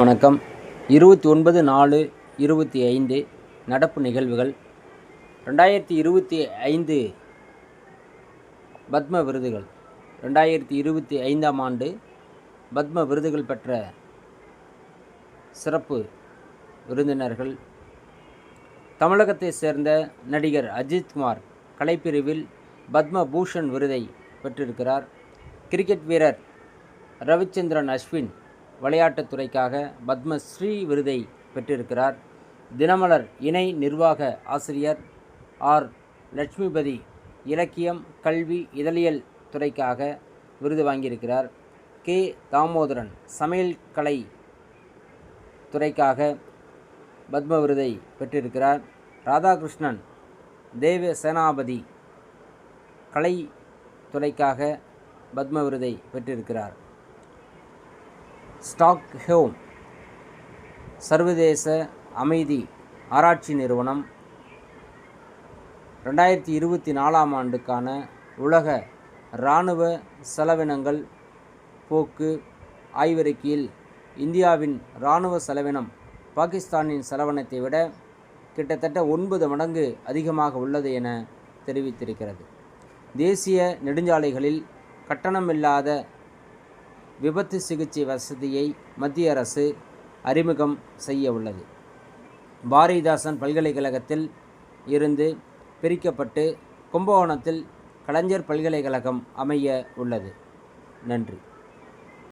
வணக்கம். இருபத்தி ஒன்பது நாலு இருபத்தி ஐந்து நடப்பு நிகழ்வுகள். ரெண்டாயிரத்தி இருபத்தி ஐந்து பத்ம விருதுகள். ரெண்டாயிரத்தி இருபத்தி ஐந்தாம் ஆண்டு பத்ம விருதுகள் பெற்ற சிறப்பு விருந்தினர்கள். தமிழகத்தை சேர்ந்த நடிகர் அஜித்குமார் கலைப்பிரிவில் பத்ம பூஷன் விருதை பெற்றிருக்கிறார். கிரிக்கெட் வீரர் ரவிச்சந்திரன் அஸ்வின் விளையாட்டுத்துறைக்காக பத்மஸ்ரீ விருதை பெற்றிருக்கிறார். தினமலர் இணை நிர்வாக ஆசிரியர் ஆர். லட்சுமிபதி இலக்கியம் கல்வி இதழியல் துறைக்காக விருது வாங்கியிருக்கிறார். கே. தாமோதரன் சமையல் கலை துறைக்காக பத்ம விருதை பெற்றிருக்கிறார். ராதாகிருஷ்ணன் தேவ சேனாபதி கலை துறைக்காக பத்ம விருதை பெற்றிருக்கிறார். ஸ்டாக்ஹோம் சர்வதேச அமைதி ஆராய்ச்சி நிறுவனம். ரெண்டாயிரத்தி இருபத்தி நாலாம் ஆண்டுக்கான உலக இராணுவ செலவினங்கள் போக்கு ஆய்வறிக்கையில் இந்தியாவின் இராணுவ செலவினம் பாகிஸ்தானின் செலவினத்தை விட கிட்டத்தட்ட ஒன்பது மடங்கு அதிகமாக உள்ளது என தெரிவித்திருக்கிறது. தேசிய நெடுஞ்சாலைகளில் கட்டணமில்லாத விபத்து சிகிச்சை வசதியை மத்திய அரசு அறிமுகம் செய்ய உள்ளது. பாரதிதாசன் பல்கலைக்கழகத்தில் இருந்து பிரிக்கப்பட்டு கும்பகோணத்தில் கலைஞர் பல்கலைக்கழகம் அமைய உள்ளது. நன்றி.